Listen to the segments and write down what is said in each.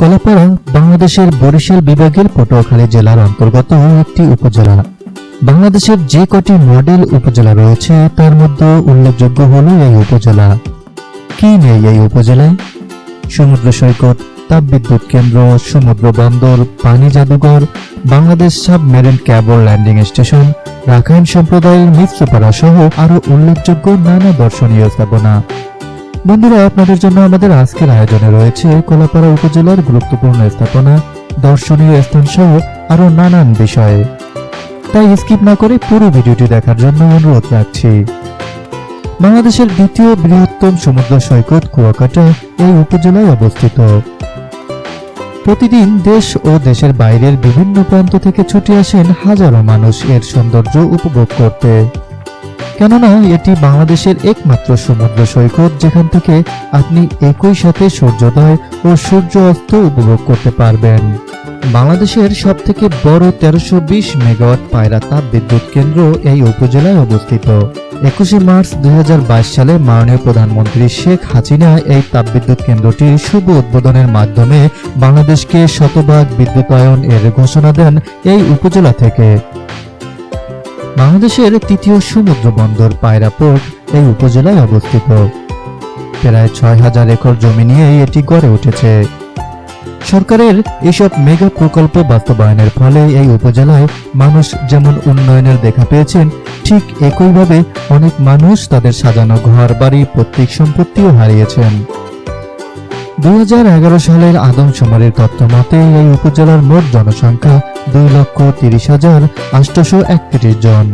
কলাপাড়া বাংলাদেশের বরিশাল বিভাগের পটুয়াখালী জেলার অন্তর্গত একটি উপজেলা। বাংলাদেশের যে কটি মডেল উপজেলা রয়েছে, তার মধ্যে উল্লেখযোগ্য হল এই উপজেলা। কি নেই এই উপজেলায়? সমুদ্র সৈকত, তাপবিদ্যুৎ কেন্দ্র, সমুদ্র বন্দর, পানি জাদুঘর, Bangladesh submarine cable landing station, Rakhine সম্প্রদায়ের মিত্রপাড়া সহ আরও উল্লেখযোগ্য নানা দর্শনীয় স্থাপনা। বন্ধুরা, আপনাদের জন্য আমাদের আজকের আয়োজনে রয়েছে কলাপাড়া উপজেলার গুরুত্বপূর্ণ স্থাপনা, দর্শনীয় স্থান সহ আরও নানান বিষয়ে। তাই স্কিপ না করে পুরো ভিডিওটি দেখার জন্য অনুরোধ রাখছি। বাংলাদেশের দ্বিতীয় বৃহত্তম সমুদ্র সৈকত কুয়াকাটা এই উপজেলায় অবস্থিত। প্রতিদিন দেশ ও দেশের বাইরের বিভিন্ন প্রান্ত থেকে ছুটে আসেন হাজারো মানুষ এর সৌন্দর্য উপভোগ করতে। কেননা এটি বাংলাদেশের একমাত্র সমুদ্র সৈকত, যেখান থেকে আপনি একই সাথে সূর্যোদয় ও সূর্য অস্ত উপভোগ করতে পারবেন। বাংলাদেশের সবথেকে বড় তেরোশো বিশ মেগাওয়াট পায়রা তাপ বিদ্যুৎ কেন্দ্র এই উপজেলায় অবস্থিত। একুশে মার্চ দুই হাজার বাইশ সালে মাননীয় প্রধানমন্ত্রী শেখ হাসিনা এই তাপবিদ্যুৎ কেন্দ্রটির শুভ উদ্বোধনের মাধ্যমে বাংলাদেশকে শতভাগ বিদ্যুতায়ন এর ঘোষণা দেন এই উপজেলা থেকে। বাংলাদেশের তৃতীয় সমুদ্র বন্দর পায়রা পোর্ট এই উপজেলায় অবস্থিত। প্রায় ছয় হাজার একর জমি নিয়ে এটি গড়ে উঠেছে। সরকারের এসব মেগা প্রকল্প বাস্তবায়নের ফলে এই উপজেলায় মানুষ যেমন উন্নয়নের দেখা পেয়েছেন, ঠিক একইভাবে অনেক মানুষ তাদের সাজানো ঘর বাড়ি পৈতৃক সম্পত্তিও হারিয়েছেন। দুই হাজার এগারো সালের আদমশুমারির তথ্য মতে এই উপজেলার মোট জনসংখ্যা দুই লক্ষ তিরিশ হাজার আটশো একত্রিশ জন।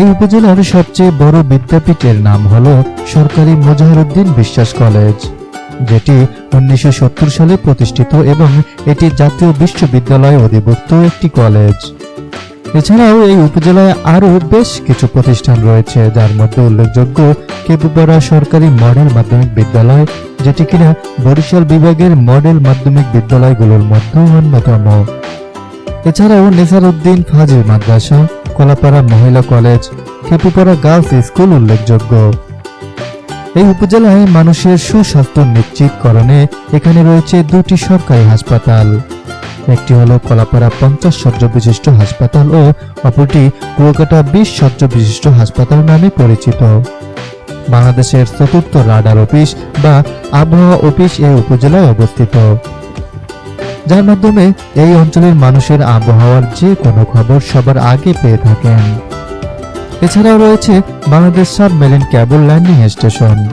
এই উপজেলার সবচেয়ে বড় বিদ্যাপীঠের নাম হল সরকারি মুজাহিরুদ্দিন বিশ্বাস কলেজ, যেটি উনিশশো সালে প্রতিষ্ঠিত এবং এটি জাতীয় বিশ্ববিদ্যালয়ে অধিভুক্ত একটি কলেজ। এছাড়াও এই উপজেলায় আরও বেশ কিছু প্রতিষ্ঠান রয়েছে, যার মধ্যে উল্লেখযোগ্য কেপুপাড়া সরকারি মডেল মাধ্যমিক বিদ্যালয় যেটি কিনা বরিশাল বিভাগের মডেল মাধ্যমিক বিদ্যালয়গুলোর মধ্যে অন্যতম। এছাড়াও নেসারউদ্দিন ফাজিল মাদ্রাসা, কলাপাড়া মহিলা কলেজ, খেপুপাড়া গার্লস স্কুল উল্লেখযোগ্য। এই উপজেলায় মানুষের সুস্বাস্থ্য নিশ্চিতকরণে এখানে রয়েছে দুটি সরকারি হাসপাতাল। একটি হলো কলাপাড়া পঞ্চাশ শয্য বিশিষ্ট হাসপাতাল ও অপরটি কুয়াকাটা বিশ শয্য বিশিষ্ট হাসপাতাল নামে পরিচিত। বাংলাদেশের চতুর্থ রাডার অফিস বা আবহাওয়া অফিস এই উপজেলায় অবস্থিত। যার মাধ্যমে এই অঞ্চলের মানুষের আবহাওয়ার যে কোনো খবর সবার আগে পেয়ে থাকেন। এছাড়াও রয়েছে Bangladesh submarine cable landing station.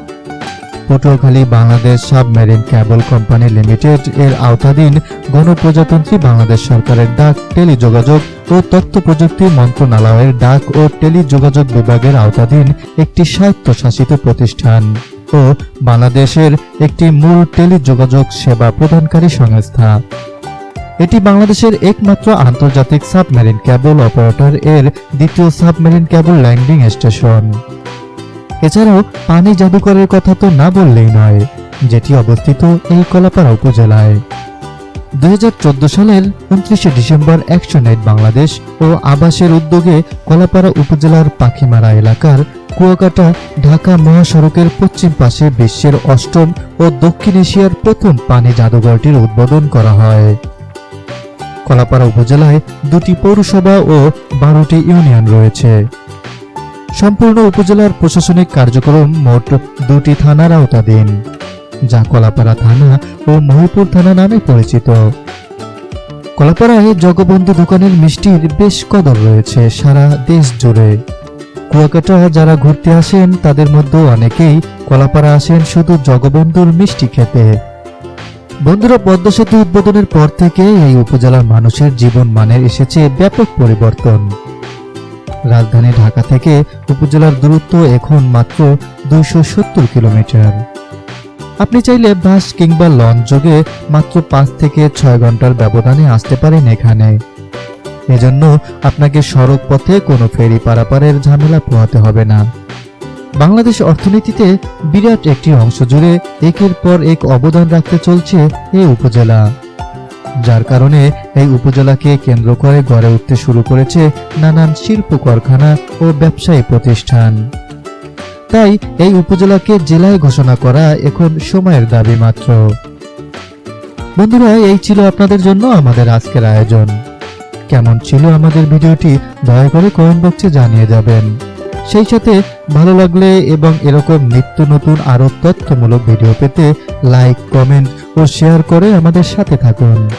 Patuakhali Bangladesh submarine cable company limited এর আওতাধীন গণপ্রজাতন্ত্রী বাংলাদেশ সরকারের ডাক, টেলিযোগাযোগ ও তথ্য প্রযুক্তি মন্ত্রণালয়ের ডাক ও টেলিযোগাযোগ বিভাগের আওতাধীন একটি স্বায়ত্তশাসিত প্রতিষ্ঠান ও বাংলাদেশের একটি মূল টেলিযোগাযোগ সেবা প্রদানকারী সংস্থা। এটি বাংলাদেশের একমাত্র আন্তর্জাতিক সাবমেরিন ক্যাবল অপারেটর এর দ্বিতীয় সাবমেরিন ক্যাবল ল্যান্ডিং স্টেশন। এছাড়াও পানি জাদুঘরের কথা তো না বললেই নয়, যেটি অবস্থিত এই কলাপাড়া উপজেলায়। দুই হাজার চোদ্দ সালের উনত্রিশে ডিসেম্বর অ্যাকশন এইড বাংলাদেশ ও আবাসের উদ্যোগে কলাপাড়া উপজেলার পাখিমারা এলাকার কুয়াকাটা ঢাকা মহাসড়কের পশ্চিম পাশে বিশ্বের অষ্টম ও দক্ষিণ এশিয়ার প্রথম পানি জাদুঘরটির উদ্বোধন করা হয়। কলাপাড়া উপজেলায় দুটি পৌরসভা ও বারোটি ইউনিয়ন রয়েছে। সম্পূর্ণ উপজেলার প্রশাসনিক কার্যক্রম মোট দুটি থানার আওতাধীন, যা কলাপাড়া থানা ও মহিপুর থানা নামে পরিচিত। কলাপাড়ায় জগবন্ধু দোকানের মিষ্টির বেশ কদর রয়েছে সারা দেশ জুড়ে। কুয়াকাটা যারা ঘুরতে আসেন, তাদের মধ্যে অনেকেই কলাপাড়া আসেন শুধু জগবন্ধুর মিষ্টি খেতে। বন্ধুরা, পদ্মা সেতু উদ্বোধনের পর থেকে এই উপজেলার মানুষের জীবন মানের এসেছে ব্যাপক পরিবর্তন। রাজধানী ঢাকা থেকে উপজেলার দূরত্ব এখন মাত্র দুইশো সত্তর কিলোমিটার। আপনি চাইলে বাস কিংবা লঞ্চ যোগে মাত্র পাঁচ থেকে ছয় ঘণ্টার ব্যবধানে আসতে পারেন এখানে। এজন্য আপনাকে সড়ক পথে কোনো ফেরি পারাপারের ঝামেলা পোহাতে হবে না। বাংলাদেশ অর্থনীতিতে বিরাট একটি অংশ জুড়ে একের পর এক অবদান রাখতে চলছে এই উপজেলা। যার কারণে এই উপজেলাকে কেন্দ্র করে গড়ে উঠতে শুরু করেছে নানান শিল্প কারখানা ও ব্যবসায়ী প্রতিষ্ঠান। তাই এই উপজেলাকে জেলায় ঘোষণা করা এখন সময়ের দাবি মাত্র। বন্ধুরা, এই ছিল আপনাদের জন্য আমাদের আজকের আয়োজন। কেমন ছিল আমাদের ভিডিওটি দয়া করে কমেন্ট বক্সে জানিয়ে যাবেন সেই সাথে ভালো লাগলে এবং এরকম নিত্য নতুন আরও তথ্যমূলক ভিডিও পেতে লাইক কমেন্ট ও শেয়ার করে আমাদের সাথে থাকুন।